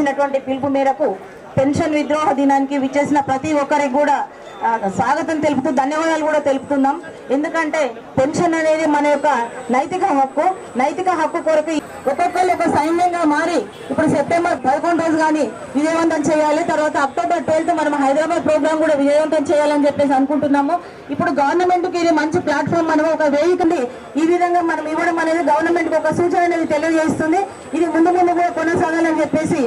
ఇచ్చినటువంటి పిలుపు మేరకు పెన్షన్ విద్రోహ దినానికి విచ్చేసిన ప్రతి ఒక్కరికి కూడా స్వాగతం తెలుపుతూ ధన్యవాదాలు కూడా తెలుపుతున్నాం. ఎందుకంటే పెన్షన్ అనేది మన యొక్క నైతిక హక్కు నైతిక హక్కు కొరకు ఒక్కొక్కరు ఒక సైన్యంగా మారి ఇప్పుడు సెప్టెంబర్ పదకొండు రోజు కానీ విజయవంతం చేయాలి తర్వాత అక్టోబర్ ట్వెల్త్ మనం హైదరాబాద్ ప్రోగ్రామ్ కూడా విజయవంతం చేయాలని చెప్పేసి అనుకుంటున్నాము. ఇప్పుడు గవర్నమెంట్కి ఇది మంచి ప్లాట్ఫామ్ మనం ఒక వేదికని ఈ విధంగా మనం ఇవ్వడం అనేది గవర్నమెంట్కి ఒక సూచన అనేది తెలియజేస్తుంది. ఇది ముందు ముందు కూడా కొనసాగాలని చెప్పేసి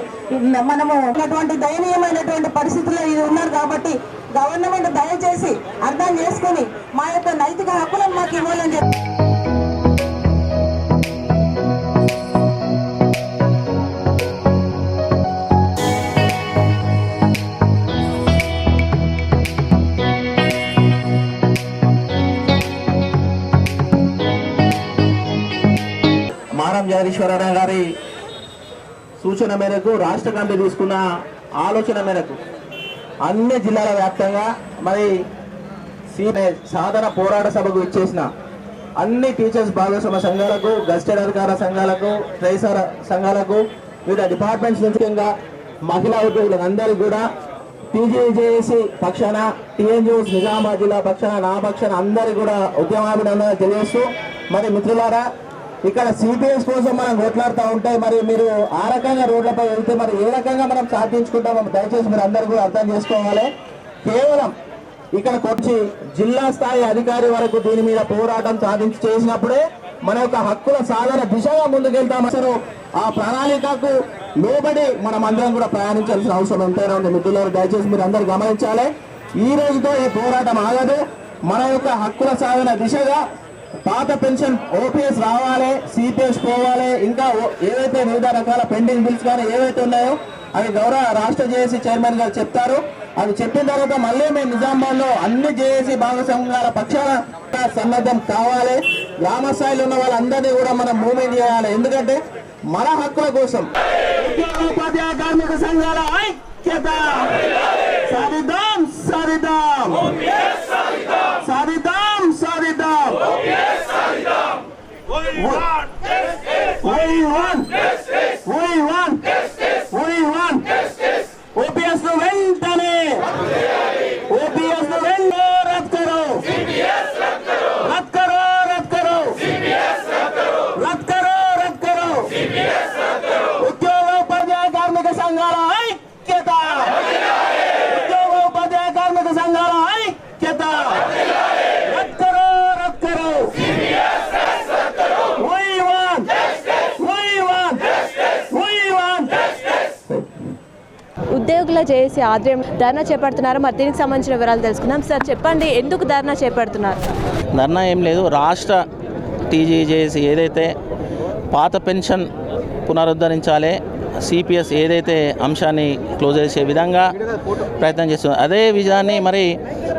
మనము అటువంటి దయనీయమైనటువంటి పరిస్థితుల్లో ఇది ఉన్నారు కాబట్టి గవర్నమెంట్ దయచేసి అర్థం చేసుకుని మా యొక్క నైతిక హక్కులను మాకు ఇవ్వాలని చెప్పి మారం జగదీశ్వరరావు గారి సూచన మేరకు రాష్ట్ర కమిటీ తీసుకున్న ఆలోచన మేరకు అన్ని జిల్లాల వ్యాప్తంగా మరి సీనే సాధన పోరాట సభకు ఇచ్చేసిన అన్ని టీచర్స్ భాగస్వామ్య సంఘాలకు గస్టెడ్ అధికార సంఘాలకు ట్రైసర్ సంఘాలకు వివిధ డిపార్ట్మెంట్స్ ముఖ్యంగా మహిళా ఉద్యోగులందరికీ కూడా టీజీజేఏసీ పక్షాన టీఎన్జిఓస్ నిజామాబాద్ జిల్లా పక్షాన నా పక్షాన అందరికీ కూడా ఉద్యమాభినందనలు తెలియజేస్తూ మరి మిత్రులారా ఇక్కడ సిపిఎస్ కోసం మనం కొట్లాడుతూ ఉంటే మరి మీరు ఆ రకంగా రోడ్లపై వెళ్తే మరి ఏ రకంగా మనం సాధించుకుంటామో దయచేసి మీరు అందరూ కూడా అర్థం చేసుకోవాలి. కేవలం ఇక్కడ కొంచెం జిల్లా స్థాయి అధికారి వరకు దీని మీద పోరాటం సాధించి చేసినప్పుడే మన యొక్క హక్కుల సాధన దిశగా ముందుకెళ్తాం. అసలు ఆ ప్రణాళికకు లోబడి మనం అందరం కూడా ప్రయాణించాల్సిన అవసరం ఎంతైనా ఉంది. మిత్రులు దయచేసి మీరు అందరు గమనించాలి. ఈ రోజుతో ఈ పోరాటం ఆగదు. మన యొక్క హక్కుల సాధన దిశగా పాత పెన్షన్ ఓపీఎస్ రావాలి సిపిఎస్ పోవాలి ఇంకా ఏవైతే వివిధ రకాల పెండింగ్ బిల్స్ కానీ ఏవైతే ఉన్నాయో అవి గౌరవ రాష్ట్ర జేఏసీ చైర్మన్ గారు చెప్తారు. అవి చెప్పిన తర్వాత మళ్ళీ మేము నిజామాబాద్లో అన్ని జేఏసీ భాగస్వామ్యాల పక్షాన సన్నద్ధం కావాలి. గ్రామ స్థాయిలో ఉన్న వాళ్ళందరినీ కూడా మనం మూవ్మెంట్ చేయాలి ఎందుకంటే మన హక్కుల కోసం ఉపాధ్యాయ కార్మిక సంఘాల ఐక్యత. సరిదాం We want We want ఉద్యోగుల చేసి ఆధ్వర్యం ధర్నా చేపడుతున్నారు. మరి దీనికి సంబంధించిన వివరాలు తెలుసుకుందాం. సార్ చెప్పండి ఎందుకు ధర్నా చేపడుతున్నారు? ధర్నా ఏం లేదు. రాష్ట్ర టీజీజేసి ఏదైతే పాత పెన్షన్ పునరుద్ధరించాలి సిపిఎస్ ఏదైతే అంశాన్ని క్లోజ్ చేసే విధంగా ప్రయత్నం చేస్తుంది అదే విధాన్ని మరి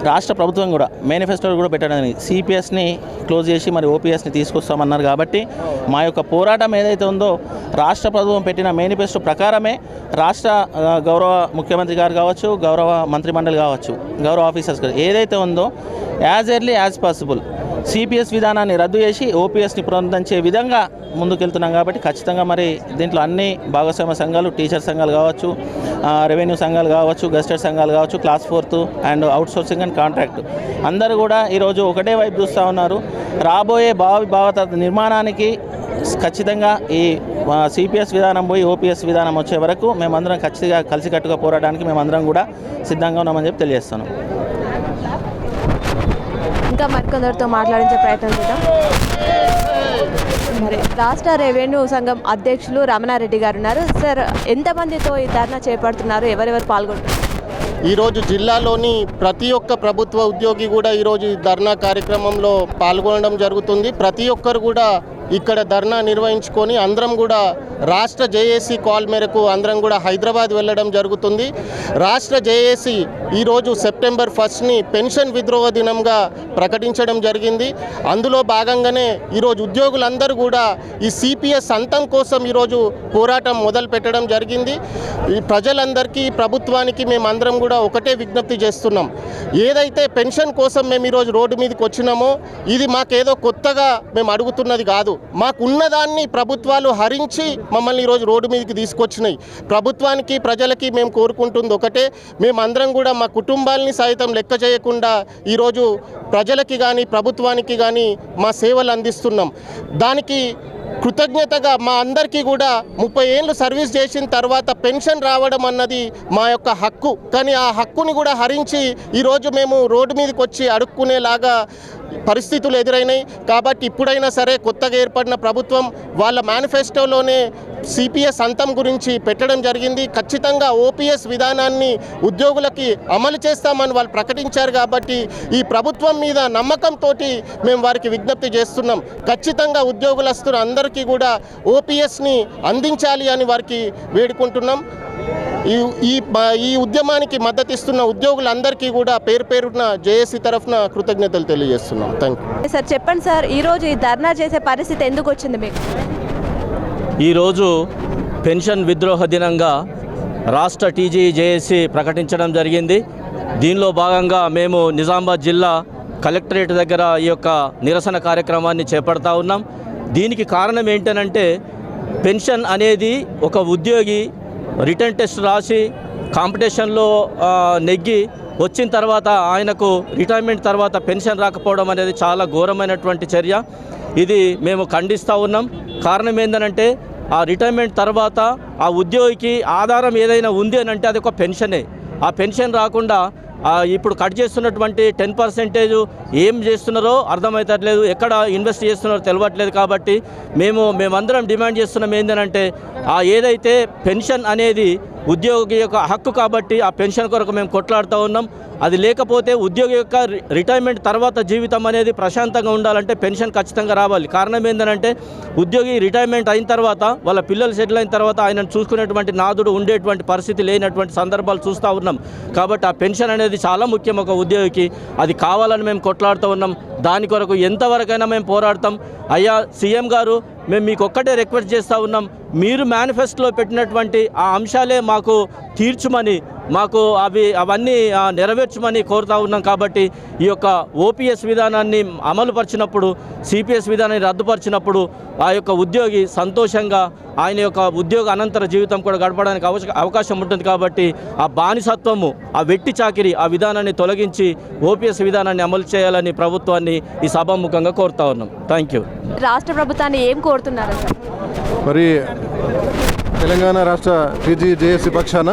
రాష్ట్ర ప్రభుత్వం కూడా మేనిఫెస్టో కూడా పెట్టడం సిపిఎస్ని క్లోజ్ చేసి మరి ఓపీఎస్ని తీసుకొస్తామన్నారు కాబట్టి మా యొక్క పోరాటం ఏదైతే ఉందో రాష్ట్ర ప్రభుత్వం పెట్టిన మేనిఫెస్టో ప్రకారమే రాష్ట్ర గౌరవ ముఖ్యమంత్రి గారు కావచ్చు గౌరవ మంత్రిమండలి కావచ్చు గౌరవ ఆఫీసర్స్ గారు ఏదైతే ఉందో as early as possible CPS విధానాన్ని రద్దు చేసి ఓపీఎస్ని పునరుద్ధరించే విధంగా ముందుకెళ్తున్నాం కాబట్టి ఖచ్చితంగా మరి దీంట్లో అన్ని భాగస్వామ్య సంఘాలు టీచర్ సంఘాలు కావచ్చు రెవెన్యూ సంఘాలు కావచ్చు గస్టెడ్ సంఘాలు కావచ్చు class fourth and outsourcing and contract. అందరూ కూడా ఈరోజు ఒకటే వైపు చూస్తూ ఉన్నారు. రాబోయే భావి భావత నిర్మాణానికి ఖచ్చితంగా ఈ సిపిఎస్ విధానం పోయి ఓపీఎస్ విధానం వచ్చే వరకు మేమందరం ఖచ్చితంగా కలిసికట్టుగా పోరాటానికి మేమందరం కూడా సిద్ధంగా ఉన్నామని చెప్పి తెలియజేస్తున్నాం ఇంకా మరికొందరితో మాట్లాడించే ప్రయత్నం చేద్దాం. మరి రాష్ట్ర రెవెన్యూ సంఘం అధ్యక్షులు రమణారెడ్డి గారు ఉన్నారు. సార్ ఎంతమందితో ఈ ధర్నా చేపడుతున్నారు? ఎవరెవరు పాల్గొంటున్నారు? ఈరోజు జిల్లాలోని ప్రతి ఒక్క ప్రభుత్వ ఉద్యోగి కూడా ఈరోజు ఈ ధర్నా కార్యక్రమంలో పాల్గొనడం జరుగుతుంది. ప్రతి ఒక్కరు కూడా ఇక్కడ ధర్నా నిర్వహించుకొని అందరం కూడా రాష్ట్ర జేఏసీ కాల్ మేరకు అందరం కూడా హైదరాబాద్ వెళ్ళడం జరుగుతుంది. రాష్ట్ర జేఏసీ ఈరోజు సెప్టెంబర్ ఫస్ట్ని పెన్షన్ విద్రోహ దినంగా ప్రకటించడం జరిగింది. అందులో భాగంగానే ఈరోజు ఉద్యోగులందరూ కూడా ఈ సిపిఎస్ అంతం కోసం ఈరోజు పోరాటం మొదలు పెట్టడం జరిగింది. ఈ ప్రజలందరికీ ప్రభుత్వానికి మేమందరం కూడా ఒకటే విజ్ఞప్తి చేస్తున్నాం. ఏదైతే పెన్షన్ కోసం మేము ఈరోజు రోడ్డు మీదకి వచ్చినామో ఇది మాకేదో కొత్తగా మేము అడుగుతున్నది కాదు. మాకున్నదాన్ని ప్రభుత్వాలు హరించి మమ్మల్ని ఈరోజు రోడ్డు మీదకి తీసుకొచ్చినాయి. ప్రభుత్వానికి ప్రజలకి మేము కోరుకుంటుంది ఒకటే. మేమందరం కూడా మా కుటుంబాలని సైతం లెక్క చేయకుండా ఈరోజు ప్రజలకి కానీ ప్రభుత్వానికి కానీ మా సేవలు అందిస్తున్నాం. దానికి కృతజ్ఞతగా మా అందరికీ కూడా ముప్పై ఏళ్ళు సర్వీస్ చేసిన తర్వాత పెన్షన్ రావడం అన్నది మా యొక్క హక్కు. కానీ ఆ హక్కుని కూడా హరించి ఈరోజు మేము రోడ్డు మీదకి వచ్చి అడుక్కునేలాగా పరిస్థితులు ఎదురైనాయి. కాబట్టి ఇప్పుడైనా సరే కొత్తగా ఏర్పడిన ప్రభుత్వం వాళ్ళ మేనిఫెస్టోలోనే సిపిఎస్ అంతం గురించి పెట్టడం జరిగింది. ఖచ్చితంగా ఓపీఎస్ విధానాన్ని ఉద్యోగులకి అమలు చేస్తామని వాళ్ళు ప్రకటించారు కాబట్టి ఈ ప్రభుత్వం మీద నమ్మకంతో మేము వారికి విజ్ఞప్తి చేస్తున్నాం. ఖచ్చితంగా ఉద్యోగులస్తున్న అందరికీ కూడా ఓపీఎస్ని అందించాలి అని వారికి వేడుకుంటున్నాం. ఈ ఈ ఉద్యమానికి మద్దతు ఇస్తున్న ఉద్యోగులందరికీ కూడా పేరు పేరున జేఏసీ తరఫున కృతజ్ఞతలు తెలియజేస్తున్నాం. Thank you. సార్ చెప్పండి సార్ ఈరోజు ఈ ధర్నా చేసే పరిస్థితి ఎందుకు వచ్చింది మీకు? ఈరోజు పెన్షన్ విద్రోహ దినంగా రాష్ట్ర టీజీ జేఏసీ ప్రకటించడం జరిగింది. దీనిలో భాగంగా మేము నిజామాబాద్ జిల్లా కలెక్టరేట్ దగ్గర ఈ యొక్క నిరసన కార్యక్రమాన్ని చేపడతా ఉన్నాం. దీనికి కారణం ఏంటనంటే పెన్షన్ అనేది ఒక ఉద్యోగి రిటర్న్ టెస్ట్ రాసి కాంపిటీషన్లో నెగ్గి వచ్చిన తర్వాత ఆయనకు రిటైర్మెంట్ తర్వాత పెన్షన్ రాకపోవడం అనేది చాలా ఘోరమైనటువంటి చర్య. ఇది మేము ఖండిస్తూ ఉన్నాం. కారణం ఏంటంటే ఆ రిటైర్మెంట్ తర్వాత ఆ ఉద్యోగికి ఆధారం ఏదైనా ఉంది అని అంటే అది ఒక పెన్షనే. ఆ పెన్షన్ రాకుండా ఇప్పుడు కట్ చేస్తున్నటువంటి టెన్ పర్సెంటేజ్ ఏం చేస్తున్నారో అర్థమవుతట్లేదు ఎక్కడ ఇన్వెస్ట్ చేస్తున్నారో తెలియట్లేదు కాబట్టి మేము మేమందరం డిమాండ్ చేస్తున్నాం ఏంటంటే ఆ ఏదైతే పెన్షన్ అనేది ఉద్యోగి యొక్క హక్కు కాబట్టి ఆ పెన్షన్ కొరకు మేము కొట్లాడుతూ ఉన్నాం. అది లేకపోతే ఉద్యోగి యొక్క రిటైర్మెంట్ తర్వాత జీవితం అనేది ప్రశాంతంగా ఉండాలంటే పెన్షన్ ఖచ్చితంగా రావాలి. కారణం ఏంటంటే ఉద్యోగి రిటైర్మెంట్ అయిన తర్వాత వాళ్ళ పిల్లలు సెటిల్ అయిన తర్వాత ఆయనను చూసుకునేటువంటి నాదుడు ఉండేటువంటి పరిస్థితి లేనటువంటి సందర్భాలు చూస్తూ ఉన్నాం. కాబట్టి ఆ పెన్షన్ అనేది చాలా ముఖ్యం ఒక ఉద్యోగికి. అది కావాలని మేము కొట్లాడుతూ ఉన్నాం. దాని కొరకు ఎంతవరకైనా మేము పోరాడతాం. అయ్యా సీఎం గారు మేము మీకు ఒక్కటే రిక్వెస్ట్ చేస్తూ ఉన్నాం. మీరు మేనిఫెస్టోలో పెట్టినటువంటి ఆ అంశాలే మాకు తీర్చుమని మాకు అవి అవన్నీ నెరవేర్చమని కోరుతా ఉన్నాం కాబట్టి ఈ యొక్క ఓపీఎస్ విధానాన్ని అమలుపరిచినప్పుడు సిపిఎస్ విధానాన్ని రద్దుపరిచినప్పుడు ఆ యొక్క ఉద్యోగి సంతోషంగా ఆయన యొక్క ఉద్యోగ అనంతర జీవితం కూడా గడపడానికి అవకాశం ఉంటుంది కాబట్టి ఆ బానిసత్వము ఆ వెట్టి చాకిరి ఆ విధానాన్ని తొలగించి ఓపీఎస్ విధానాన్ని అమలు చేయాలని ప్రభుత్వాన్ని ఈ సభాముఖంగా కోరుతా ఉన్నాం. థ్యాంక్ యూ రాష్ట్ర ప్రభుత్వాన్ని ఏం కోరుతున్నారు? సార్ మరి తెలంగాణ రాష్ట్ర టీజీ జేఏసీ పక్షాన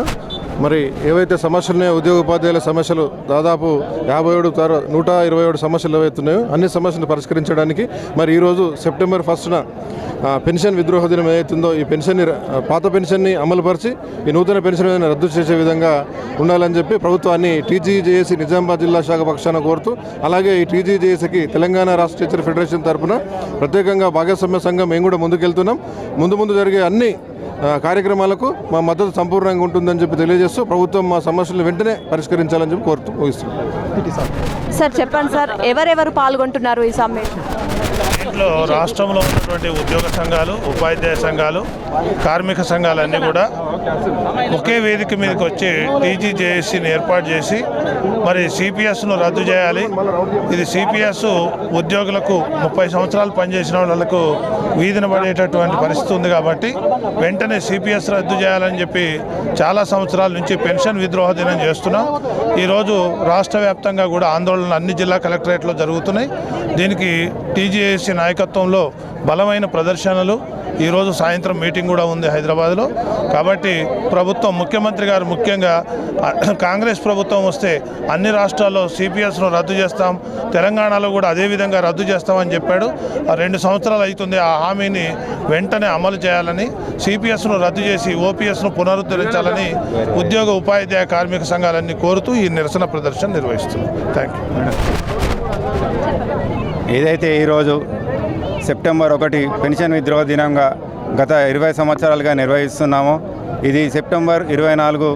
మరి ఏవైతే సమస్యలు ఉన్నాయో ఉద్యోగ ఉపాధ్యాయుల సమస్యలు దాదాపు యాభై ఏడు తర నూట ఇరవై ఏడు సమస్యలు ఏవైతున్నాయో అన్ని సమస్యలు పరిష్కరించడానికి మరి ఈరోజు సెప్టెంబర్ ఫస్ట్న పెన్షన్ విద్రోహ దినం ఏదైతుందో ఈ పెన్షన్ని పాత పెన్షన్ని అమలుపరిచి ఈ నూతన పెన్షన్ ఏదైనా రద్దు చేసే విధంగా ఉండాలని చెప్పి ప్రభుత్వాన్ని టీజీజేఏసీ నిజామాబాద్ జిల్లా శాఖ పక్షాన కోరుతూ అలాగే ఈ టీజీజేఏసీకి తెలంగాణ రాష్ట్ర టీచర్ ఫెడరేషన్ తరఫున ప్రత్యేకంగా భాగస్వామ్య సంఘం మేము కూడా ముందుకెళ్తున్నాం. ముందు ముందు జరిగే అన్ని కార్యక్రమాలకు మా మద్దతు సంపూర్ణంగా ఉంటుందని చెప్పి చేస్తూ. ప్రభుత్వం మా సమస్యలు వెంటనే పరిష్కరించాలని చెప్పి కోరుతూ ముగిస్తున్నాం. సార్ చెప్పండి సార్ ఎవరెవరు పాల్గొంటున్నారు ఈ సమ్మె దీంట్లో రాష్ట్రంలో ఉన్నటువంటి ఉద్యోగ సంఘాలు ఉపాధ్యాయ సంఘాలు కార్మిక సంఘాలన్నీ కూడా ఒకే వేదిక మీదకి వచ్చి టీజీజేఏసీని ఏర్పాటు చేసి మరి సిపిఎస్ను రద్దు చేయాలి. ఇది సిపిఎస్ ఉద్యోగులకు ముప్పై సంవత్సరాలు పనిచేసిన వాళ్ళకు వీధిన పడేటటువంటి పరిస్థితి ఉంది కాబట్టి వెంటనే సిపిఎస్ రద్దు చేయాలని చెప్పి చాలా సంవత్సరాల నుంచి పెన్షన్ విద్రోహ దినం చేస్తున్నాం. ఈరోజు రాష్ట్ర వ్యాప్తంగా కూడా ఆందోళనలు అన్ని జిల్లా కలెక్టరేట్లో జరుగుతున్నాయి. దీనికి టీజీఏసీ నాయకత్వంలో బలమైన ప్రదర్శనలు. ఈరోజు సాయంత్రం మీటింగ్ కూడా ఉంది హైదరాబాద్లో. కాబట్టి ప్రభుత్వం ముఖ్యమంత్రి గారు ముఖ్యంగా కాంగ్రెస్ ప్రభుత్వం వస్తే అన్ని రాష్ట్రాల్లో సిపిఎస్ను రద్దు చేస్తాం. తెలంగాణలో కూడా అదేవిధంగా రద్దు చేస్తామని చెప్పాడు. రెండు సంవత్సరాలు అవుతుంది ఆ హామీని వెంటనే అమలు చేయాలని సిపిఎస్ను రద్దు చేసి ఓపీఎస్ను పునరుద్ధరించాలని ఉద్యోగ ఉపాధ్యాయ కార్మిక సంఘాలన్నీ కోరుతూ ఈ నిరసన ప్రదర్శన నిర్వహిస్తుంది థ్యాంక్ యూ ఏదైతే ఈరోజు సెప్టెంబర్ ఒకటి పెన్షన్ విద్రోహ దినంగా గత ఇరవై సంవత్సరాలుగా నిర్వహిస్తున్నాము. ఇది సెప్టెంబర్ ఇరవై నాలుగు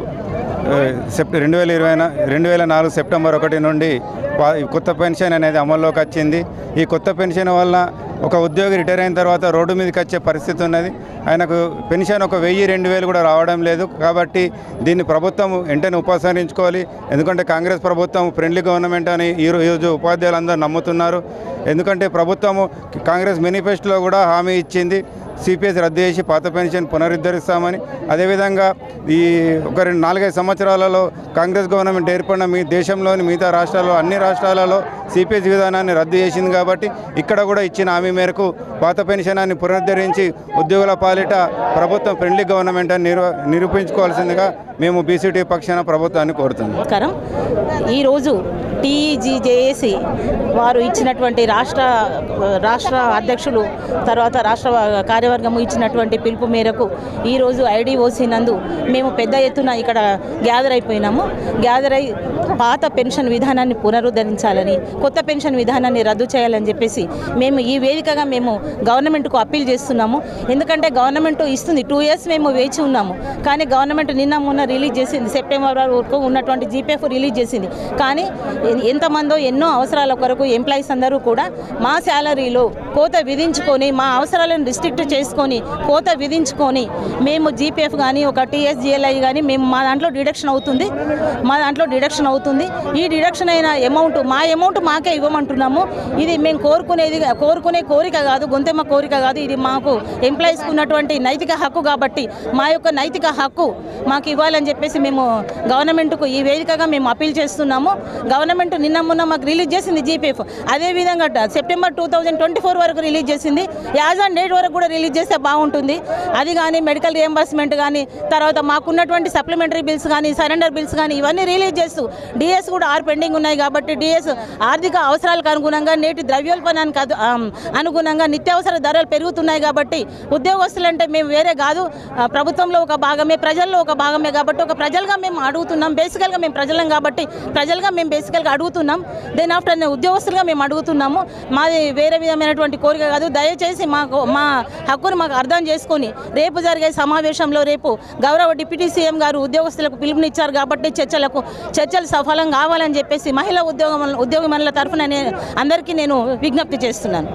సెప్ రెండు వేల ఇరవై రెండు వేల నాలుగు సెప్టెంబర్ ఒకటి నుండి కొత్త పెన్షన్ అనేది అమల్లోకి వచ్చింది. ఈ కొత్త పెన్షన్ వల్ల ఒక ఉద్యోగి రిటైర్ అయిన తర్వాత రోడ్డు మీదకి వచ్చే పరిస్థితి ఉన్నది. ఆయనకు పెన్షన్ ఒక వెయ్యి రెండు వేలు కూడా రావడం లేదు. కాబట్టి దీన్ని ప్రభుత్వం వెంటనే ఉపసంహరించుకోవాలి. ఎందుకంటే కాంగ్రెస్ ప్రభుత్వం ఫ్రెండ్లీ గవర్నమెంట్ అని ఈరోజు ఉపాధ్యాయులు ఈరోజు ఉపాధ్యాయులందరూ నమ్ముతున్నారు. ఎందుకంటే ప్రభుత్వము కాంగ్రెస్ మేనిఫెస్టోలో కూడా హామీ ఇచ్చింది. సిపిఎస్ రద్దు చేసి పాత పెన్షన్ పునరుద్ధరిస్తామని. అదేవిధంగా ఈ ఒక రెండు నాలుగైదు సంవత్సరాలలో కాంగ్రెస్ గవర్నమెంట్ ఏర్పడిన మీ దేశంలోని మిగతా రాష్ట్రాల్లో అన్ని రాష్ట్రాలలో సిపిఎస్ విధానాన్ని రద్దు చేసింది కాబట్టి ఇక్కడ కూడా ఇచ్చిన హామీ మేరకు పాత పెన్షనాన్ని పునరుద్ధరించి ఉద్యోగుల పాలిట ప్రభుత్వం ఫ్రెండ్లీ గవర్నమెంట్ అని నిరూ నిరూపించుకోవాల్సిందిగా మేము బీసీటీ పక్షాన ప్రభుత్వాన్ని కోరుతున్నాం. నమస్కారం. ఈరోజు టీజీజేఏసి వారు ఇచ్చినటువంటి రాష్ట్ర రాష్ట్ర అధ్యక్షులు తర్వాత రాష్ట్ర కార్యవర్గము ఇచ్చినటువంటి పిలుపు మేరకు ఈరోజు ఐడిఓసి నందు మేము పెద్ద ఎత్తున ఇక్కడ గ్యాదర్ అయిపోయినాము. గ్యాదర్ అయి పాత పెన్షన్ విధానాన్ని పునరుద్ధరించాలని కొత్త పెన్షన్ విధానాన్ని రద్దు చేయాలని చెప్పేసి మేము ఈ వేదికగా మేము గవర్నమెంట్కు అప్పీల్ చేస్తున్నాము. ఎందుకంటే గవర్నమెంట్ ఇస్తుంది టూ ఇయర్స్ మేము వేచి ఉన్నాము. కానీ గవర్నమెంట్ నిన్న మొన్న రిలీజ్ చేసింది సెప్టెంబర్ వరకు ఉన్నటువంటి జీపీఎఫ్ రిలీజ్ చేసింది. కానీ ఎంతమందో ఎన్నో అవసరాల కొరకు ఎంప్లాయీస్ అందరూ కూడా మా శాలరీలో కోత విధించుకొని మా అవసరాలను రిస్ట్రిక్ట్ చేసుకొని కోత విధించుకొని మేము జీపీఎఫ్ కానీ ఒక టీఎస్జిఎల్ఐ కానీ మేము మా దాంట్లో డిడక్షన్ అవుతుంది. మా దాంట్లో డిడక్షన్ అవుతుంది. ఈ డిడక్షన్ అయిన అమౌంట్ మా అమౌంట్ మాకే ఇవ్వమంటున్నాము. ఇది మేము కోరుకునేది కోరుకునే కోరిక కాదు గొంతెమ్మ కోరిక కాదు. ఇది మాకు ఎంప్లాయీస్కి ఉన్నటువంటి నైతిక హక్కు కాబట్టి మా యొక్క నైతిక హక్కు మాకు ఇవ్వాలని చెప్పేసి మేము గవర్నమెంట్కు ఈ వేదికగా మేము అప్పీల్ చేస్తున్నాము. గవర్నమెంట్ నిన్న మొన్న మాకు రిలీజ్ చేసింది జీపీఎఫ్ అదేవిధంగా September two thousand twenty four వరకు రిలీజ్ చేసింది. యాజ్ ఆన్ డేట్ వరకు కూడా రిలీజ్ చేస్తే బాగుంటుంది. అది కానీ మెడికల్ రియంబర్స్మెంట్ కానీ తర్వాత మాకున్నటువంటి సప్లిమెంటరీ బిల్స్ కానీ సరెండర్ బిల్స్ కానీ ఇవన్నీ రిలీజ్ చేస్తూ డిఎస్ కూడా ఆరు పెండింగ్ ఉన్నాయి కాబట్టి డిఎస్ ఆర్థిక అవసరాలకు అనుగుణంగా నేటి ద్రవ్యోల్బణానికి అనుగుణంగా నిత్యావసర ధరలు పెరుగుతున్నాయి కాబట్టి ఉద్యోగస్తులంటే మేము వేరే కాదు. ప్రభుత్వంలో ఒక భాగమే ప్రజల్లో ఒక భాగమే కాబట్టి ఒక ప్రజలుగా మేము అడుగుతున్నాం. బేసికల్గా మేము ప్రజలం కాబట్టి ప్రజలుగా మేము బేసికల్గా అడుగుతున్నాం. దెన్ ఆఫ్టర్ ఉద్యోగస్తులుగా మేము అడుగుతున్నాము. మాది వేరే విధమైనటువంటి కోరిక కాదు. దయచేసి మాకు మా హక్కును మాకు అర్థం చేసుకొని రేపు జరిగే సమావేశంలో రేపు గౌరవ డిప్యూటీ సీఎం గారు ఉద్యోగస్తులకు పిలుపునిచ్చారు కాబట్టి చర్చలకు చర్చలు సఫలం కావాలని చెప్పేసి మహిళా ఉద్యోగం ఉద్యోగమనుల తరఫున నేను అందరికీ నేను విజ్ఞప్తి చేస్తున్నాను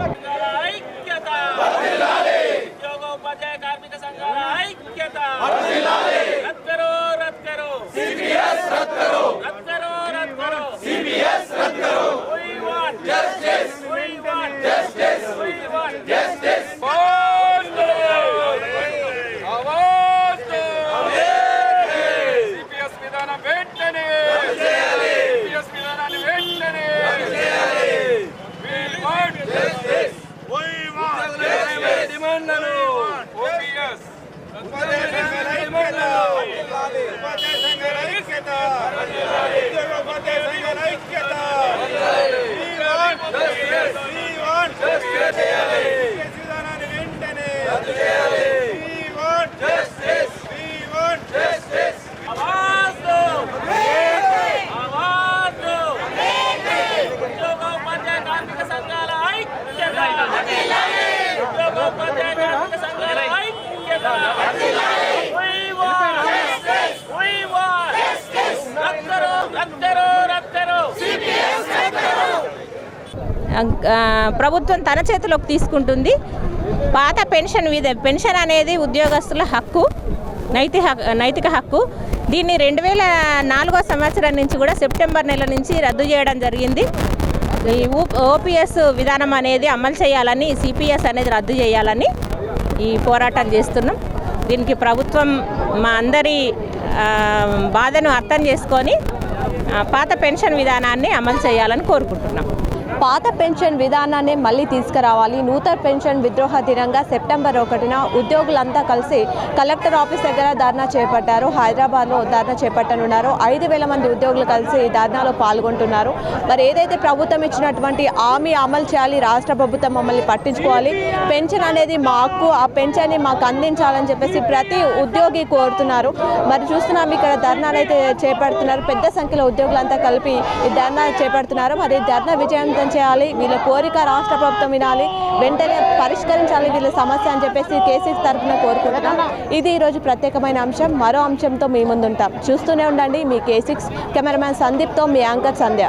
ఉద్యోగోపాధ్యాయ కార్మిక సంఘాల ఐక్యత రద్దు కరో రద్దు కరో సిపిఎస్ రద్దు కరో రద్దు కరో రద్దు కరో సిపిఎస్ రద్దు కరో we want justice we want justice we want justice ఆవాజ్ ఆవాజ్ సిపిఎస్ విధానం వెంటనే సిపిఎస్ విధానాన్ని వెంటనే we want justice we want justice డిమాండ్లను ఓపీఎస్ డిమాండ్లను ఉపాధ్యాయ సంఘాల ఐక్యత ఉద్యోగోపాధ్యాయ సంఘాల ఐక్యత We want justice. We want justice. CPS విధానాన్ని వెంటనే We want justice. We want justice. Awaaz దో ఆవాజ్ దో ఉద్యోగోపాధ్యాయ కార్మిక సంఘాల ఐక్యత ఉద్యోగోపాధ్యాయ కార్మిక సంఘాల ఐక్యత We want justice. We want justice. రద్దు కరో, రద్దు కరో, రద్దు కరో. ఆ, ప్రభుత్వం తన చేతిలోకి తీసుకుంటుంది. పాత పెన్షన్ విధ పెన్షన్ అనేది ఉద్యోగస్తుల హక్కు నైతిక నైతిక హక్కు. దీన్ని రెండు వేల నాలుగో సంవత్సరం నుంచి కూడా సెప్టెంబర్ నెల నుంచి రద్దు చేయడం జరిగింది. ఈ ఓపీఎస్ విధానం అనేది అమలు చేయాలని సిపిఎస్ అనేది రద్దు చేయాలని ఈ పోరాటం చేస్తున్నాం. దీనికి ప్రభుత్వం మా అందరి బాధను అర్థం చేసుకొని పాత పెన్షన్ విధానాన్ని అమలు చేయాలని కోరుకుంటున్నాం. పాత పెన్షన్ విధానాన్ని మళ్ళీ తీసుకురావాలి. నూతన పెన్షన్ విద్రోహ దినంగా సెప్టెంబర్ ఒకటిన ఉద్యోగులంతా కలిసి కలెక్టర్ ఆఫీస్ దగ్గర ధర్నా చేపట్టారు. హైదరాబాద్లో ధర్నా చేపట్టనున్నారు. ఐదు వేల మంది ఉద్యోగులు కలిసి ఈ ధర్నాలో పాల్గొంటున్నారు. మరి ఏదైతే ప్రభుత్వం ఇచ్చినటువంటి హామీ అమలు చేయాలి రాష్ట్ర ప్రభుత్వం మమ్మల్ని పట్టించుకోవాలి పెన్షన్ అనేది మా హక్కు ఆ పెన్షన్ని మాకు అందించాలని చెప్పేసి ప్రతి ఉద్యోగి కోరుతున్నారు. మరి చూస్తున్నాం ఇక్కడ ధర్నాలు అయితే చేపడుతున్నారు. పెద్ద సంఖ్యలో ఉద్యోగులంతా కలిపి ఈ ధర్నా చేపడుతున్నారు. మరి ధర్నా విజయవంతం చేయాలి వీళ్ళ కోరిక రాష్ట్ర ప్రభుత్వం వినాలి వెంటనే పరిష్కరించాలి వీళ్ళ సమస్య అని చెప్పేసి కేసీస్ తరఫున కోరుకుంటున్నాం. ఇది ఈరోజు ప్రత్యేకమైన అంశం. మరో అంశంతో మీ ముందుంటాం. చూస్తూనే ఉండండి మీ కేసిక్స్ కెమెరామ్యాన్ సందీప్తో మీ యాంకర్ సంధ్య.